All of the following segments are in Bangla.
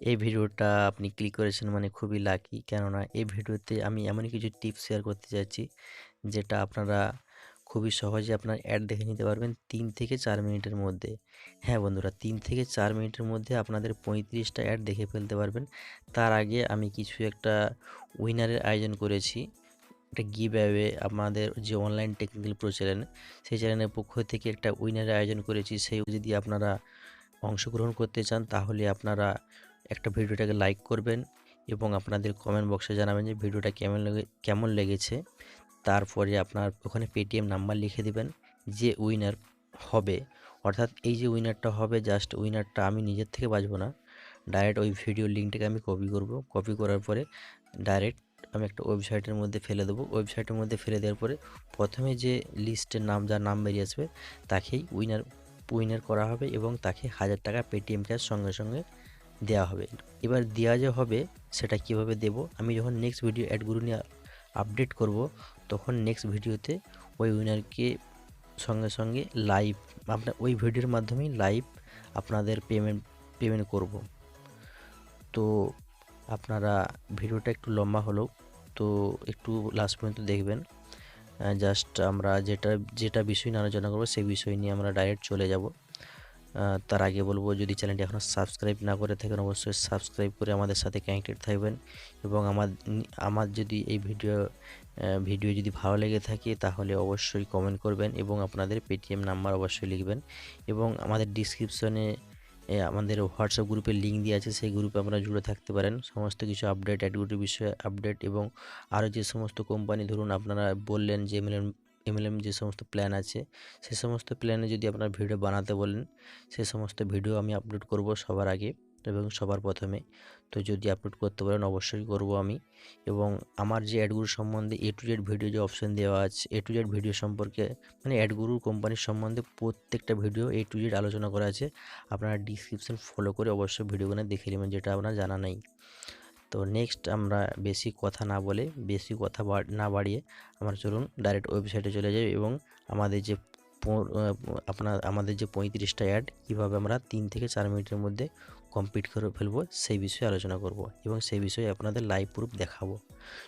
এই ভিডিওটা আপনি ক্লিক করেছেন মানে খুবই লাকি কেননা এই ভিডিওতে আমি এমন কিছু টিপস শেয়ার করতে চাইছি, যেটা আপনারা খুবই সহজে আপনার অ্যাড দেখে নিতে পারবেন তিন থেকে চার মিনিটের মধ্যে। হ্যাঁ বন্ধুরা, তিন থেকে চার মিনিটের মধ্যে আপনাদের পঁয়ত্রিশটা অ্যাড দেখে ফেলতে পারবেন। তার আগে আমি কিছু একটা উইনারের আয়োজন করেছি। একটা গিভ অ্যাওয়ে আমাদের যে অনলাইন টেকনিক্যাল প্রো চ্যানেল সেই চ্যানেলের পক্ষ থেকে একটা উইনারের আয়োজন করেছি। সেই যদি আপনারা অংশগ্রহণ করতে চান, তাহলে আপনারা একটা ভিডিওটাকে লাইক করবেন এবং আপনাদের কমেন্ট বক্সে জানাবেন যে ভিডিওটা কেমন লেগে, কেমন লেগেছে। তারপরে আপনার ওখানে পেটিএম নাম্বার লিখে দেবেন যে উইনার হবে। অর্থাৎ এই যে উইনারটা হবে জাস্ট উইনারটা আমি নিজের থেকে বাজবো না। ডাইরেক্ট ওই ভিডিও লিঙ্কটাকে আমি কপি করব। কপি করার পরে ডাইরেক্ট আমি একটা ওয়েবসাইটের মধ্যে ফেলে দেবো। ওয়েবসাইটের মধ্যে ফেলে দেওয়ার পরে প্রথমে যে লিস্টের নাম, যার নাম বেরিয়ে আসবে, তাকেই উইনার উইনার করা হবে এবং তাকে হাজার টাকা পেটিএম ক্যাশ সঙ্গে সঙ্গে দেওয়া হবে। এবার দেওয়া যে হবে, সেটা কীভাবে দেব? আমি যখন নেক্সট ভিডিও অ্যাডগুলো নিয়ে আপডেট করব, তখন নেক্সট ভিডিওতে ওই উইনারকে সঙ্গে সঙ্গে লাইভ আপনার ওই ভিডিওর মাধ্যমেই লাইভ আপনাদের পেমেন্ট পেমেন্ট করব। তো আপনারা ভিডিওটা একটু লম্বা হলেও, তো একটু লাস্ট পর্যন্ত দেখবেন। জাস্ট আমরা যেটা যেটা বিষয় নিয়ে আলোচনা করব, সেই বিষয় নিয়ে আমরা ডাইরেক্ট চলে যাব। তার আগে বলব, যদি চ্যানেলটি এখনও সাবস্ক্রাইব না করে থাকেন, অবশ্যই সাবস্ক্রাইব করে আমাদের সাথে কানেক্টেড থাকবেন। এবং আমার আমার যদি এই ভিডিও ভিডিও যদি ভালো লেগে থাকে, তাহলে অবশ্যই কমেন্ট করবেন এবং আপনাদের পেটিএম নাম্বার অবশ্যই লিখবেন। এবং আমাদের ডিসক্রিপশনে আমাদের হোয়াটসঅ্যাপ গ্রুপের লিঙ্ক দিয়ে আছে, সেই গ্রুপে আপনারা জুড়ে থাকতে পারেন। সমস্ত কিছু আপডেট অ্যাডগুটির বিষয়ে আপডেট এবং আরও যে সমস্ত কোম্পানি ধরুন আপনারা বললেন যে এমএলএম এমএলএম যে সমস্ত প্ল্যান আছে, সে সমস্ত প্ল্যানে যদি আপনারা ভিডিও বানাতে বলেন, সে সমস্ত ভিডিও আমি আপলোড করব সবার আগে এবং সবার প্রথমে। তো যদি আপলোড করতে পারেন অবশ্যই করব আমি। এবং আমার যে অ্যাডগুরু সম্বন্ধে এ টু জেড ভিডিও যে অপশান দেওয়া আছে এ টু জেড ভিডিও সম্পর্কে মানে অ্যাডগুরু কোম্পানির সম্বন্ধে প্রত্যেকটা ভিডিও এ টু জেড আলোচনা করা আছে। আপনারা ডিসক্রিপশান ফলো করে অবশ্যই ভিডিওগুলো দেখে নেবেন, যেটা আপনার জানা নেই। তো নেক্সট আমরা বেশি কথা না বলে, বেশি কথা না বাড়িয়ে আমরা চলুন ডাইরেক্ট ওয়েবসাইটে চলে যাই এবং আমাদের যে আপনার, আমাদের যে পঁয়ত্রিশটা অ্যাড কীভাবে আমরা তিন থেকে চার মিনিটের মধ্যে কমপ্লিট করে ফেলব সেই বিষয়ে আলোচনা করব এবং সেই বিষয়ে আপনাদের লাইভ প্রুফ দেখাবো।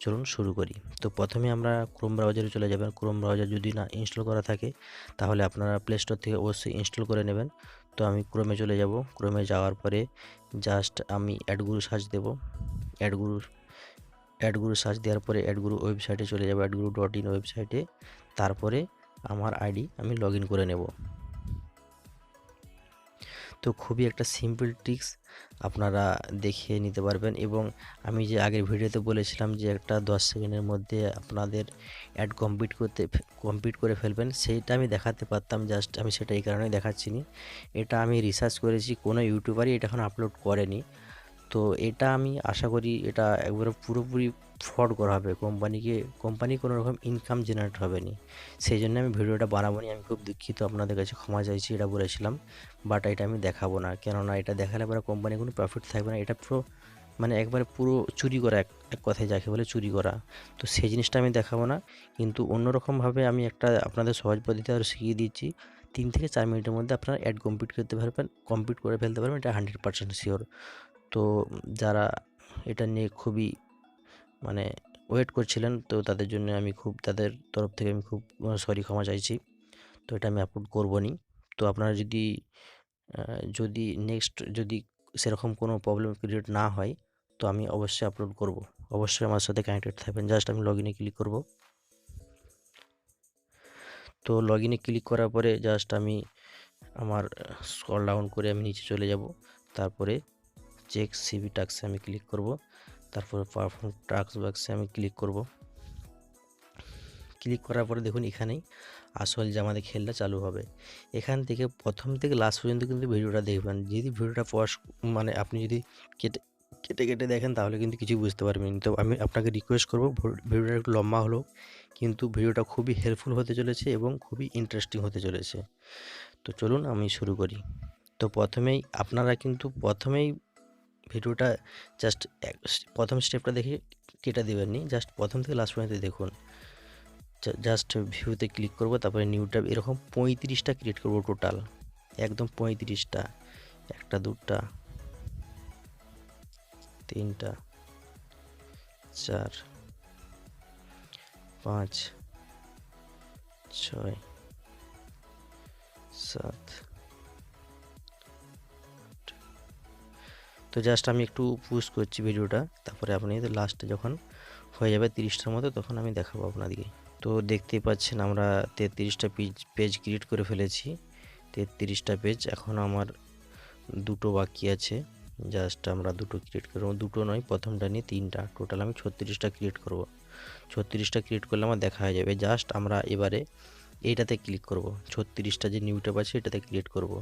চলুন শুরু করি। তো প্রথমে আমরা ক্রোম ব্রাউজারে চলে যাবেন। ক্রোম ব্রাউজার যদি না ইনস্টল করা থাকে, তাহলে আপনারা প্লে স্টোর থেকে অবশ্যই ইনস্টল করে নেবেন। তো আমি ক্রোমে চলে যাব। ক্রোমে যাওয়ার পরে জাস্ট আমি অ্যাডগুরু সার্চ দেবো। অ্যাডগুরু অ্যাডগুরু সার্চ দেওয়ার পরে অ্যাডগুরু ওয়েবসাইটে চলে যাব, অ্যাডগুরু ডট ইন ওয়েবসাইটে তারপরে আমার আইডি আমি লগ করে নেব। তো খুবই একটা সিম্পল ট্রিক্স আপনারা দেখে নিতে পারবেন এবং আমি যে আগের ভিডিওতে বলেছিলাম যে একটা দশ সেকেন্ডের মধ্যে আপনাদের অ্যাড কমপ্লিট করতে কমপ্লিট করে ফেলবেন, সেইটা আমি দেখাতে পারতাম জাস্ট আমি সেটা এই কারণেই দেখাচ্ছি এটা আমি রিসার্চ করেছি, কোনো ইউটিউবারই এটা এখন আপলোড করেনি। তো এটা আমি আশা করি এটা একবারে পুরোপুরি ফ্রড করা হবে। কোম্পানিকে, কোম্পানি কোনো রকম ইনকাম জেনারেট হবে না। সেই জন্য আমি ভিডিওটা বানাবো নি। আমি খুব দুঃখিত, আপনাদের কাছে ক্ষমা চাইছি, এটা বলেছিলাম। বাট এটা আমি দেখাবো না। কেননা এটা দেখালে পরে কোম্পানি কোনো প্রফিট থাকবে না। এটা পুরো মানে একবারে পুরো চুরি করা, এক এক কথায় যাকে বলে চুরি করা। তো সেই জিনিসটা আমি দেখাবো না। কিন্তু অন্যরকমভাবে আমি একটা আপনাদের সহজ পদ্ধতি আরও শিখিয়ে দিচ্ছি। তিন থেকে চার মিনিটের মধ্যে আপনারা অ্যাড কমপ্লিট করতে পারবেন কমপ্লিট করে ফেলতে পারবেন। এটা হান্ড্রেড পার্সেন্ট শিওর তো যারা এটা নিয়ে খুবই মানে ওয়েট করছিলেন, তো তাদের জন্য আমি খুব, তাদের তরফ থেকে আমি খুব সরি ক্ষমা চাইছি। তো এটা আমি আপলোড করব নি তো আপনারা যদি যদি নেক্সট যদি সেরকম কোনো প্রবলেম ক্রিয়েট না হয়, তো আমি অবশ্যই আপলোড করব। অবশ্যই আমার সাথে কানেক্টেড থাকবেন। জাস্ট আমি লগ ইনে ক্লিক করব। তো লগ ইনে ক্লিক করার পরে জাস্ট আমি আমার স্কল ডাউন করে আমি নিচে চলে যাব। তারপরে চেক সিবি টাক্সে আমি ক্লিক করব। তারপরে পারফর্ম টাক্স বাক্সে আমি ক্লিক করব। ক্লিক করার পরে দেখুন এখানেই আসল যে আমাদের খেলটা চালু হবে। এখান থেকে প্রথম থেকে লাস্ট পর্যন্ত কিন্তু ভিডিওটা দেখবেন। যদি ভিডিওটা পজ মানে আপনি যদি কেটে কেটে কেটে দেখেন তাহলে কিন্তু কিছুই বুঝতে পারবেন তো আমি আপনাকে রিকোয়েস্ট করব ভিডিওটা একটু লম্বা হলো, কিন্তু ভিডিওটা খুবই হেল্পফুল হতে চলেছে এবং খুবই ইন্টারেস্টিং হতে চলেছে। তো চলুন আমি শুরু করি। তো প্রথমেই আপনারা কিন্তু প্রথমেই ভিডিওটা জাস্ট প্রথম স্টেপটা দেখে কেটে দেবেন নি জাস্ট প্রথম থেকে লাস্ট পর্যন্ত দেখুন। জাস্ট ভিউতে ক্লিক করব, তারপরে নিউ ট্যাব এরকম পঁয়ত্রিশটা ক্রিয়েট করব টোটাল একদম পঁয়ত্রিশটা, একটা, দুটা, তিনটা, চার, পাঁচ, ছয়, সাত তো জাস্ট আমি একটু পুশ করছি ভিডিওটা তারপরে আপনি লাস্টে যখন হয়ে যাবে তিরিশটার মতো, তখন আমি দেখাবো আপনাদেরকে। তো দেখতেই পাচ্ছেন আমরা তেত্রিশটা পেজ পেজ ক্রিয়েট করে ফেলেছি। তেত্রিশটা পেজ এখন আমার দুটো বাকি আছে। জাস্ট আমরা দুটো ক্রিয়েট করব। দুটো নয়, প্রথমটা নিয়ে তিনটা। টোটাল আমি ছত্রিশটা ক্রিয়েট করব। ছত্রিশটা ক্রিয়েট করলে আমার দেখা হয়ে যাবে। জাস্ট আমরা এবারে এইটাতে ক্লিক করব। ছত্রিশটা যে নিউ ট্যাব আছে, এটাতে ক্রিয়েট করব।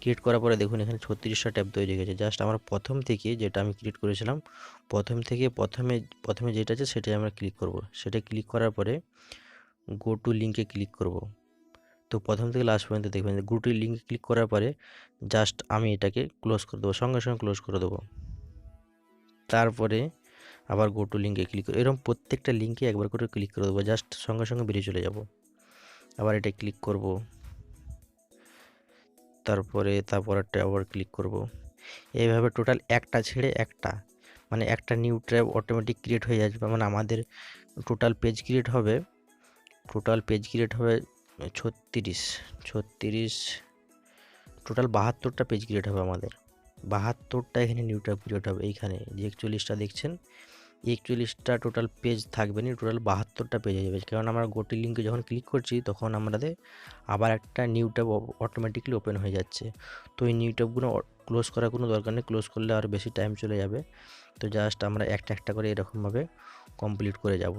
ক্রিয়েট করার পরে দেখুন এখানে ছত্রিশটা ট্যাব তৈরি হয়ে গেছে। জাস্ট আমার প্রথম থেকে যেটা আমি ক্রিয়েট করেছিলাম, প্রথম থেকে প্রথমে প্রথমে যেটা আছে সেটাই আমরা ক্লিক করব। সেটা ক্লিক করার পরে গো টু লিঙ্কে ক্লিক করব। তো প্রথম থেকে লাস্ট পর্যন্ত দেখবেন গো টু লিঙ্কে ক্লিক করার পরে জাস্ট আমি এটাকে ক্লোজ করে দেবো, সঙ্গে সঙ্গে ক্লোজ করে দেবো। তারপরে আবার গো টু লিঙ্কে ক্লিক করে এরকম প্রত্যেকটা লিঙ্কে একবার করে ক্লিক করে দেবো জাস্ট সঙ্গে সঙ্গে বেরিয়ে চলে যাব। আবার এটা ক্লিক করব। তারপরে তারপরটা আবার ক্লিক করব। এইভাবে টোটাল একটা ছেড়ে একটা মানে একটা নিউ ট্র্যাব অটোমেটিক ক্রিয়েট হয়ে যাবে মানে আমাদের টোটাল পেজ ক্রিয়েট হবে টোটাল পেজ ক্রিয়েট হবে ছত্রিশ ছত্রিশ টোটাল বাহাত্তরটা পেজ ক্রিয়েট হবে আমাদের। বাহাত্তরটা এখানে নিউ ট্যাব ক্রিয়েট হবে, এইখানে যে একচল্লিশটা দেখছেন একচল্লিশটা টোটাল পেজ থাকবে না টোটাল বাহাত্তরটা পেজ হয়ে যাবে। কারণ আমরা গোটি লিঙ্কে যখন ক্লিক করছি, তখন আমাদের আবার একটা নিউ ট্যাব অটোমেটিকলি ওপেন হয়ে যাচ্ছে। তো এই নিউ ট্যাবগুলো ক্লোজ করার কোনো দরকার নেই ক্লোজ করলে আর বেশি টাইম চলে যাবে। তো জাস্ট আমরা একটা একটা করে এরকমভাবে কমপ্লিট করে যাব।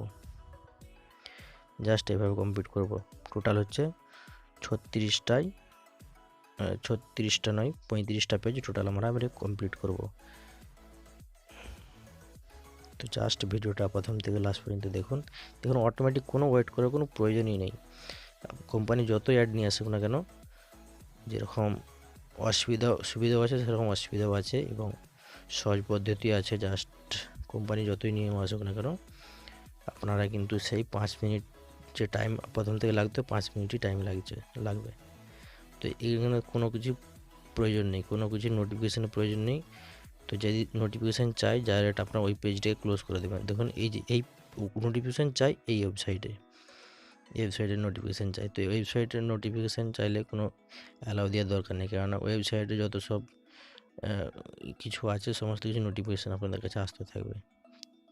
জাস্ট এভাবে কমপ্লিট করব। টোটাল হচ্ছে ছত্রিশটায় ছত্রিশটা নয়, পঁয়ত্রিশটা পেজ টোটাল আমরা এবারে কমপ্লিট করব। তো জাস্ট ভিডিওটা প্রথম থেকে লাস্ট পর্যন্ত দেখুন। দেখুন অটোমেটিক কোনো ওয়েট করার কোনো প্রয়োজনই নেই। কোম্পানি যতই অ্যাড নিয়ে আসুক না কেন, যেরকম অসুবিধা, সুবিধাও আছে, সেরকম অসুবিধাও আছে এবং সহজ পদ্ধতি আছে। জাস্ট কোম্পানি যতই নিয়ম আসুক না কেন, আপনারা কিন্তু সেই পাঁচ মিনিট যে টাইম প্রথম থেকে লাগতো পাঁচ মিনিটই টাইম লাগছে, লাগবে। তো এখানে কোনো কিছু প্রয়োজন নেই, কোনো কিছু নোটিফিকেশানের প্রয়োজন নেই। তো যদি নোটিফিকেশান চাই ডাইরেক্ট আপনার ওই পেজটাকে ক্লোজ করে দেবেন। দেখুন, এই যে, এই নোটিফিকেশান চাই এই ওয়েবসাইটে ওয়েবসাইটের নোটিফিকেশান চাই। তো ওয়েবসাইটের নোটিফিকেশান চাইলে কোনো অ্যালাউ দেওয়ার দরকার নেই। কেননা ওয়েবসাইটে যত সব কিছু আছে, সমস্ত কিছু নোটিফিকেশান আপনাদের কাছে আসতে থাকবে।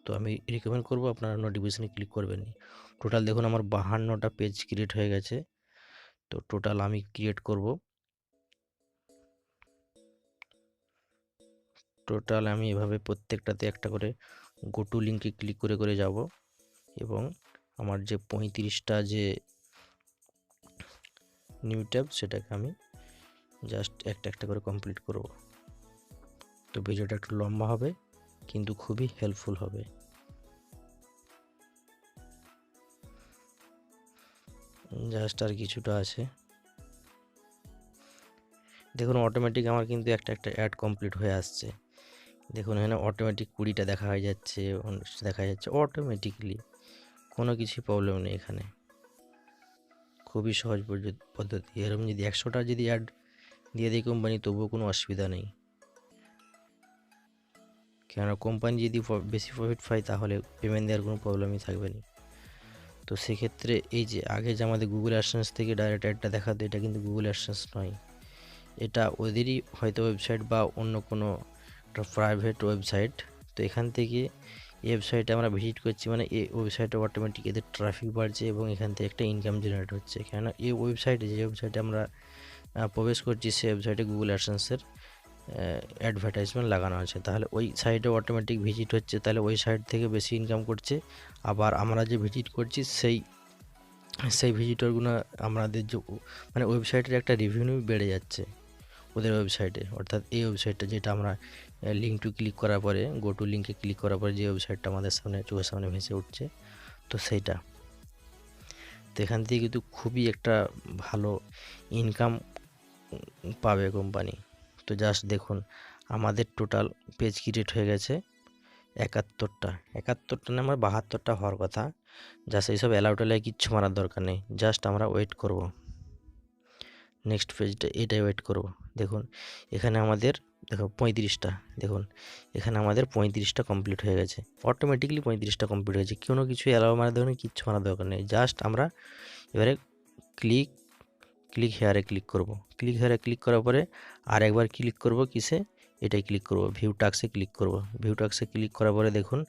তো আমি রিকমেন্ড করব আপনারা নোটিফিকেশানে ক্লিক করবেন টোটাল দেখুন, আমার বাহান্নটা পেজ ক্রিয়েট হয়ে গেছে। তো টোটাল আমি ক্রিয়েট করব। টোটাল আমি এভাবে প্রত্যেকটাতে একটা করে গোটু লিঙ্কে ক্লিক করে করে যাব। এবং আমার যে পঁয়ত্রিশটা যে নিউ ট্যাব সেটাকে আমি জাস্ট একটা একটা করে কমপ্লিট করব। তো ভিডিওটা একটু লম্বা হবে, কিন্তু খুবই হেল্পফুল হবে। জাস্ট আর কিছুটা আছে। দেখুন অটোমেটিক আমার কিন্তু একটা একটা অ্যাড কমপ্লিট হয়ে আসছে। দেখুন, এখানে অটোমেটিক কুড়িটা দেখা হয়ে যাচ্ছে দেখা যাচ্ছে অটোমেটিকলি কোনো কিছুই প্রবলেম নেই এখানে। খুবই সহজ পদ্ধতি। এরকম যদি একশোটা যদি অ্যাড দিয়ে দিই কোম্পানি তবুও কোনো অসুবিধা নেই। কেননা কোম্পানি যদি বেশি প্রফিট পায়, তাহলে পেমেন্ট দেওয়ার কোনো প্রবলেমই থাকবে না। তো সেক্ষেত্রে এই যে, আগে যে আমাদের গুগল অ্যাডসেন্স থেকে ডাইরেক্ট অ্যাডটা দেখাতো, এটা কিন্তু গুগল অ্যাডসেন্স নয়। এটা ওদেরই হয়তো ওয়েবসাইট বা অন্য কোনো একটা প্রাইভেট ওয়েবসাইট তো এখান থেকে এই ওয়েবসাইটে আমরা ভিজিট করছি। মানে এই ওয়েবসাইটে অটোমেটিক এদের ট্রাফিক বাড়ছে এবং এখান থেকে একটা ইনকাম জেনারেট হচ্ছে। কেননা এই ওয়েবসাইটে যে ওয়েবসাইটে আমরা প্রবেশ করছি সেই ওয়েবসাইটে গুগল অ্যাডসেন্সের অ্যাডভার্টাইজমেন্ট লাগানো আছে। তাহলে ওই সাইটে অটোমেটিক ভিজিট হচ্ছে। তাহলে ওই সাইট থেকে বেশি ইনকাম করছে। আবার আমরা যে ভিজিট করছি, সেই সেই ভিজিটরগুলো আমাদের যে মানে ওয়েবসাইটের একটা রিভিনিউ বেড়ে যাচ্ছে। ওদের ওয়েবসাইটে অর্থাৎ এই ওয়েবসাইটটা যেটা আমরা লিঙ্ক টু ক্লিক করার পরে গো টু লিঙ্কে ক্লিক করার পরে যে ওয়েবসাইটটা আমাদের সামনে, চোখের সামনে ভেসে উঠছে, তো সেইটা। তো এখান থেকে কিন্তু খুবই একটা ভালো ইনকাম পাবে কোম্পানি তো জাস্ট দেখুন, আমাদের টোটাল পেজ ক্রিয়েট হয়ে গেছে একাত্তরটা। একাত্তরটা না, আমার বাহাত্তরটা হওয়ার কথা। জাস্ট এইসব অ্যালাউ টেলায় কিচ্ছু মারার দরকার নেই। জাস্ট আমরা ওয়েট করব। নেক্সট পেজটা এটাই ওয়েট করব। দেখুন, এখানে আমাদের দেখো পঁয়ত্রিশটা, দেখুন। এখানে আমাদের পঁয়ত্রিশটা কমপ্লিট হয়ে গেছে। অটোমেটিকলি পঁয়ত্রিশটা কমপ্লিট হয়েছে। কোনো কিছু অ্যালাউ মারা ধরুন নেই কিচ্ছু মারা দরকার নেই। জাস্ট আমরা এবারে ক্লিক ক্লিক হেয়ারে ক্লিক করব। ক্লিক হেয়ারে ক্লিক করার পরে আর একবার ক্লিক করব কিসে? এটাই ক্লিক করব। ভিউ টাক্সে ক্লিক করব। ভিউ টাক্সে ক্লিক করার পরে দেখুন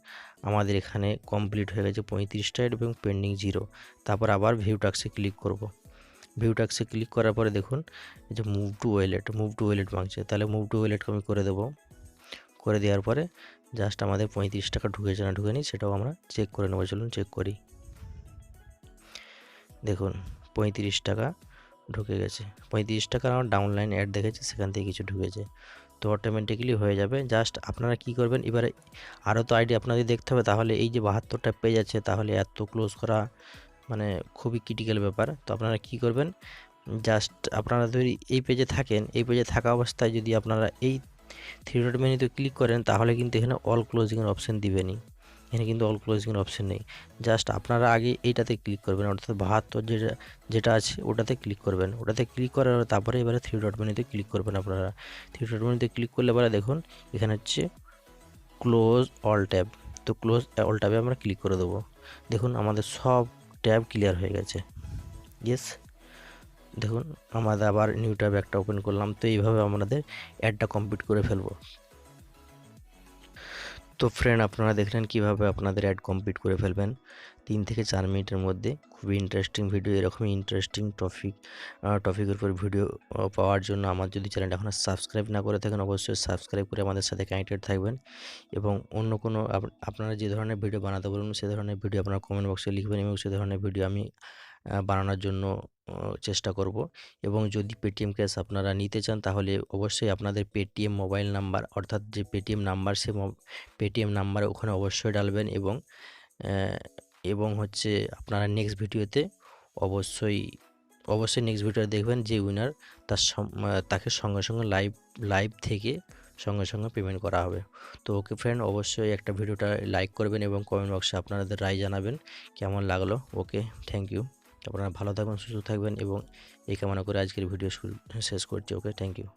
আমাদের এখানে কমপ্লিট হয়ে গেছে পঁয়ত্রিশটা এবং পেন্ডিং জিরো তারপর আবার ভিউ টাক্সে ক্লিক করব। ভিউ টাক্সে ক্লিক করার পরে দেখুন, এই যে move to wallet move to wallet মাংছে তাহলে মুভ টু ওয়েলেটকে আমি করে দেবো। করে দেওয়ার পরে জাস্ট আমাদের পঁয়ত্রিশ টাকা ঢুকেছে না ঢুকে ঢুকেনি, সেটাও আমরা চেক করে নেব। চলুন চেক করি। দেখুন, পঁয়ত্রিশ টাকা ঢুকে গেছে। পঁয়ত্রিশ টাকা আমার ডাউনলাইন অ্যাড দেখেছে, সেখান থেকে কিছু ঢুকেছে। তো অটোমেটিক্যালি হয়ে যাবে। জাস্ট আপনারা কি করবেন, এবারে আরও তো আইডি আপনাদের দেখতে হবে, তাহলে এই যে বাহাত্তরটা পেজ আছে তাহলে এত ক্লোজ করা মানে খুবই ক্রিটিক্যাল ব্যাপার। তো আপনারা কি করবেন? জাস্ট আপনারা যদি এই পেজে থাকেন, এই পেজে থাকা অবস্থায় যদি আপনারা এই থ্রি ডট মেনুতে ক্লিক করেন, তাহলে কিন্তু এখানে অল ক্লোজিংয়ের অপশান দিবেনি এখানে কিন্তু অল ক্লোজিংয়ের অপশান নেই। জাস্ট আপনারা আগে এইটাতে ক্লিক করবেন, অর্থাৎ বাহাত্তর যেটা যেটা আছে ওটাতে ক্লিক করবেন। ওটাতে ক্লিক করার তারপরে এবারে থ্রি ডট মেনুতে ক্লিক করবেন আপনারা। থ্রি ডট মেনুতে ক্লিক করলে এবারে দেখুন, এখানে হচ্ছে ক্লোজ অল ট্যাব তো ক্লোজ অল ট্যাবে আমরা ক্লিক করে দেবো। দেখুন, আমাদের সব ট্যাব ক্লিয়ার হয়ে গেছে। ইয়েস দেখুন, আমাদের আবার নিউ ট্যাব একটা ওপেন করলাম, তো এইভাবে আমাদের অ্যাডটা কমপ্লিট করে ফেলব। তো ফ্রেন্ড আপনারা দেখলেন কীভাবে আপনাদের অ্যাড কমপ্লিট করে ফেলবেন। তিন থেকে চার মিনিটের মধ্যে খুবই ইন্টারেস্টিং ভিডিও এরকমই ইন্টারেস্টিং টপিক টপিকের উপর ভিডিও পাওয়ার জন্য আমার যদি চ্যানেলটা এখনও সাবস্ক্রাইব না করে থাকেন, অবশ্যই সাবস্ক্রাইব করে আমাদের সাথে কানেক্টেড থাকবেন। এবং অন্য কোনো আপনারা যে ধরনের ভিডিও বানাতে বলুন, সে ধরনের ভিডিও আপনারা কমেন্ট বক্সে লিখবেন এবং সে ধরনের ভিডিও আমি বানানোর জন্য চেষ্টা করব। এবং যদি পেটিএম ক্যাশ আপনারা নিতে চান, তাহলে অবশ্যই আপনাদের পেটিএম মোবাইল নাম্বার অর্থাৎ যে পেটিএম নাম্বার সে পেটিএম নাম্বার ওখানে অবশ্যই ডালবেন এবং এবং হচ্ছে আপনারা নেক্সট ভিডিওতে অবশ্যই অবশ্যই নেক্সট ভিডিও দেখবেন যে উইনার তার তাকে সঙ্গে সঙ্গে লাইভ লাইভ থেকে সঙ্গে সঙ্গে পেমেন্ট করা হবে। তো ওকে ফ্রেন্ড অবশ্যই একটা ভিডিওটা লাইক করবেন এবং কমেন্ট বক্সে আপনাদের রায় জানাবেন। কেমন লাগল? ওকে থ্যাংক ইউ আপনারা ভালো থাকবেন, সুস্থ থাকবেন এবং এই কামনা করে আজকের ভিডিও শেষ করছি। Okay thank you